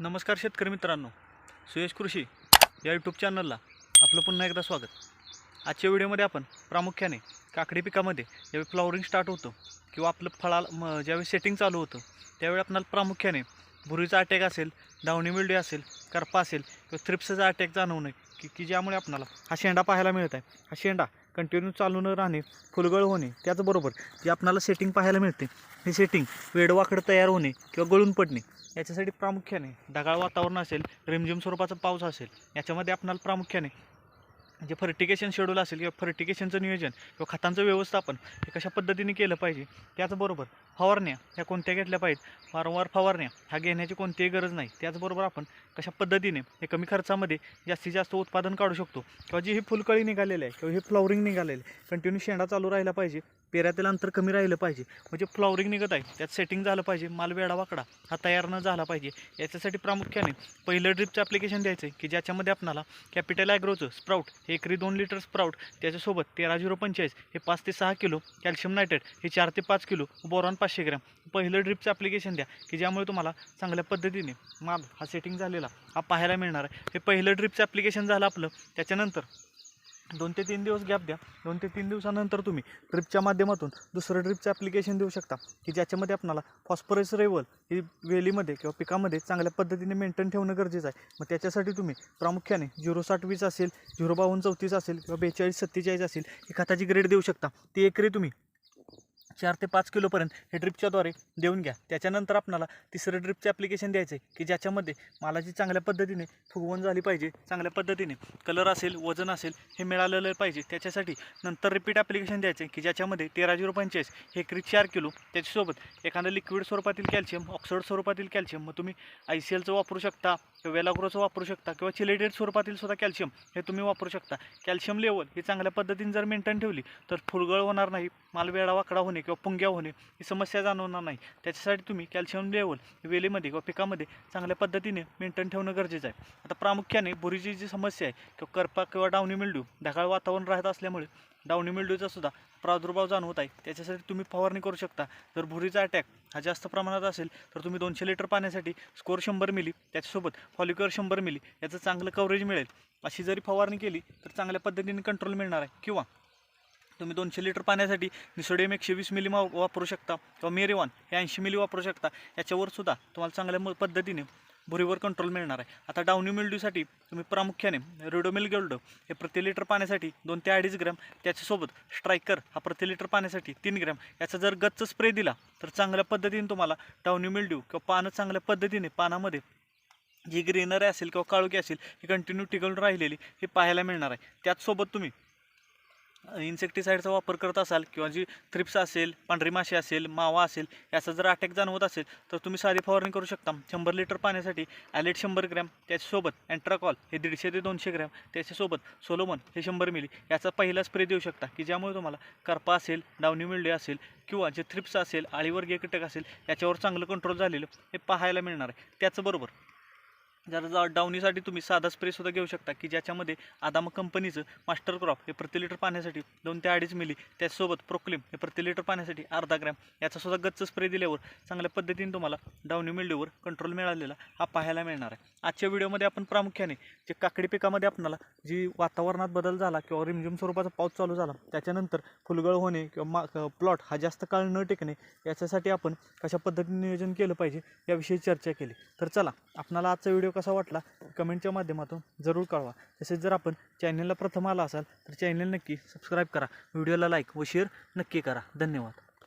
नमस्कार शेतकरी मित्रांनो. सुयश कृषी या यूट्यूब चॅनलला आपलं पुन्हा एकदा स्वागत. आजच्या व्हिडिओमध्ये आपण प्रामुख्याने काकडी पिकामध्ये ज्यावेळी फ्लॉवरिंग स्टार्ट होतं किंवा आपलं फळाला म ज्यावेळी सेटिंग चालू होतं त्यावेळी आपल्याला प्रामुख्याने भुरीचा अटॅक असेल धावणी मिल्डी असेल करपा असेल किंवा थ्रिप्सचा अटॅक जाणवू नये की की ज्यामुळे आपणाला हा शेंडा पाहायला मिळत आहे. हा शेंडा कंटिन्यू चालू न राहणे फुलगळ होणे त्याचबरोबर जे आपणाला सेटिंग पाहायला मिळते हे सेटिंग वेडवाकडं तयार होणे किंवा गळून पडणे याच्यासाठी प्रामुख्याने ढगाळ वातावरण असेल रिमझिम स्वरूपाचा पाऊस असेल याच्यामध्ये आपणाला प्रामुख्याने जे फर्टिकेशन शेड्यूल असेल किंवा फर्टिकेशनचं नियोजन किंवा खतांचं व्यवस्थापन हे कशा पद्धतीने केलं पाहिजे त्याचबरोबर फवारण्या ह्या कोणत्या घेतल्या पाहिजेत? वारंवार फवारण्या ह्या घेण्याची कोणतीही गरज नाही. त्याचबरोबर आपण कशा पद्धतीने हे कमी खर्चामध्ये जास्तीत जास्त उत्पादन काढू शकतो? किंवा जी ही फुलकळी निघालेली आहे किंवा हे फ्लॉवरिंग निघालेलं आहे कंटिन्यू शेंडा चालू राहिला पाहिजे पेऱ्यातील अंतर कमी राहिलं पाहिजे. म्हणजे फ्लॉवरिंग निघत आहे. त्यात सेटिंग झालं पाहिजे. माल वेडा वाकडा. हा तयार न झाला पाहिजे. याच्यासाठी प्रामुख्याने पहिलं ड्रिपचं ॲप्लिकेशन द्यायचं आहे की ज्याच्यामध्ये आपणाला कॅपिटल ॲग्रोचं स्प्राऊट हे एकरी दोन लिटर स्प्राऊट त्याच्यासोबत तेरा झिरो पंचेचाळीस हे पाच ते सहा किलो कॅल्शियम नायट्रेट हे चार ते पाच किलो बोरॉन पाचशे ग्रॅम. पहिलं ड्रिपचं ॲप्लिकेशन द्या की ज्यामुळे तुम्हाला चांगल्या पद्धतीने माल हा सेटिंग झालेला हा पाहायला मिळणार आहे. हे पहिलं ड्रिपचं ॲप्लिकेशन झालं आपलं. त्याच्यानंतर दोन ते तीन दिवस गॅप द्या. दोन ते तीन दिवसानंतर तुम्ही ड्रिपच्या माध्यमातून दुसरं ड्रिपचं ॲप्लिकेशन देऊ शकता. की ज्याच्यामध्ये आपणाला फॉस्फरस रेवल ही वेलीमध्ये किंवा पिकामध्ये चांगल्या पद्धतीने मेंटेन ठेवणं गरजेचं आहे. मग त्याच्यासाठी तुम्ही प्रामुख्याने झिरो साठ वीस असेल झिरो बावन्न चौतीस असेल किंवा बेचाळीस सत्तेचाळीस असेल ही खताची ग्रेड देऊ शकता. ती एकरी तुम्ही चार ते पाच किलोपर्यंत हे ड्रिपच्याद्वारे देऊन घ्या. त्याच्यानंतर आपणाला तिसरं ड्रिपचे ॲप्लिकेशन द्यायचं आहे की ज्याच्यामध्ये मालाची चांगल्या पद्धतीने फुगवण झाली पाहिजे चांगल्या पद्धतीने कलर असेल वजन असेल हे मिळालेलं पाहिजे. त्याच्यासाठी नंतर रिपीट ॲप्लिकेशन द्यायचं आहे की ज्याच्यामध्ये तेरा झिरो पंचेचाळीस हे एकरी चार किलो त्याच्यासोबत एखादं लिक्विड स्वरूपातील कॅल्शियम ऑक्सोड स्वरूपातील कॅल्शियम मग तुम्ही आय सी एलचं वापरू शकता किंवा वेलाग्रोचं वापरू शकता किंवा चिलेटेड स्वरूपातील सुद्धा कॅल्शियम हे तुम्ही वापरू शकता. कॅल्शियम लेवल ही चांगल्या पद्धतीने जर मेंटेन ठेवली तर फुलगळ होणार नाही. मालवेळा वाकडा होणे किंवा पुंग्या होणे ही समस्या जाणवणार नाही. त्याच्यासाठी तुम्ही कॅल्शियम लेवल वेलीमध्ये किंवा पिकामध्ये चांगल्या पद्धतीने मेंटेन ठेवणं गरजेचं आहे. आता प्रामुख्याने बुरीची जी समस्या आहे किंवा करपा किंवा डावणी मिल्ड्यू ढगाळ वातावरण राहत असल्यामुळे डावणी मिल्ड्यूचा सुद्धा प्रादुर्भाव जाणवत आहे. त्याच्यासाठी तुम्ही फवारणी करू शकता. जर भुरीचा अटॅक हा जास्त प्रमाणात असेल तर तुम्ही दोनशे लिटर पाण्यासाठी स्कोर शंभर मिली त्याच्यासोबत फॉलिक्युअर शंभर मिली याचं चांगलं कव्हरेज मिळेल. अशी जरी फवारणी केली तर चांगल्या पद्धतीने कंट्रोल मिळणार आहे. किंवा तुम्ही दोनशे लिटर पाण्यासाठी निसोडियम एकशे वीस मिली वापरू शकता किंवा मेरेवान हे ऐंशी मिली वापरू शकता. याच्यावर सुद्धा तुम्हाला चांगल्या म- पद्धतीने भुरीवर कंट्रोल मिळणार आहे. आता डावनी मिल्ड्यूसाठी तुम्ही प्रामुख्याने रेडोमिल गोल्ड हे प्रति लिटर पाण्यासाठी दोन ते अडीच ग्रॅम त्याच्यासोबत स्ट्रायकर हा प्रति लिटर पाण्यासाठी तीन ग्रॅम. याचा जर गच्च स्प्रे दिला तर चांगल्या पद्धतीने तुम्हाला डावनी मिल्ड्यू किंवा पानं चांगल्या पद्धतीने पानामध्ये जी ग्रीनरी असेल किंवा काळोखी असेल ही कंटिन्यू टिकून राहिलेली हे पाहायला मिळणार आहे. त्याचसोबत तुम्ही इन्सेक्टिसाईडचा वापर करत असाल किंवा जी थ्रिप्स असेल पांढरी माशी असेल मावा असेल याचा जर अटॅक जाणवत असेल तर तुम्ही साधी फवारणी करू शकता. शंभर लिटर पाण्यासाठी ॲलेट शंभर ग्रॅम त्याच्यासोबत अँट्राकॉल हे दीडशे ते दोनशे ग्रॅम त्याच्यासोबत सोलोमन हे शंभर मिली याचा पहिला स्प्रे देऊ शकता की ज्यामुळे तुम्हाला करपा असेल डावनी मिळले असेल किंवा जे थ्रिप्स असेल आळीवर्गीय कीटक असेल याच्यावर चांगलं कंट्रोल झालेलं हे पाहायला मिळणार आहे. त्याचबरोबर जर जा डावणीसाठी तुम्ही साधा स्प्रेसुद्धा घेऊ शकता की ज्याच्यामध्ये आदाम कंपनीचं मास्टर क्रॉप हे प्रति लिटर पाण्यासाठी दोन ते अडीच मिली त्याचसोबत प्रोक्लिम हे प्रति लिटर पाण्यासाठी अर्धा ग्रॅम याचासुद्धा गच्च स्प्रे दिल्यावर चांगल्या पद्धतीने तुम्हाला डावणी मिल्ड्यूवर कंट्रोल मिळालेला हा पाहायला मिळणार आहे. आजच्या व्हिडिओमध्ये आपण प्रामुख्याने जे काकडी पिकामध्ये आपणाला जी वातावरणात बदल झाला किंवा रिमझिम स्वरूपाचा पाऊस चालू झाला त्याच्यानंतर फुलगळ होणे किंवा मा प्लॉट हा जास्त काळ न टिकणे याच्यासाठी आपण कशा पद्धतीने नियोजन केलं पाहिजे याविषयी चर्चा केली. तर चला आपणाला आजचा व्हिडिओ कसा वाटला? कमेंटच्या माध्यमातून जरूर कळवा. तसेच जर आपण चॅनलला प्रथम आला असाल तर चॅनल नक्की सबस्क्राईब करा. व्हिडिओला लाईक व शेअर नक्की करा. धन्यवाद.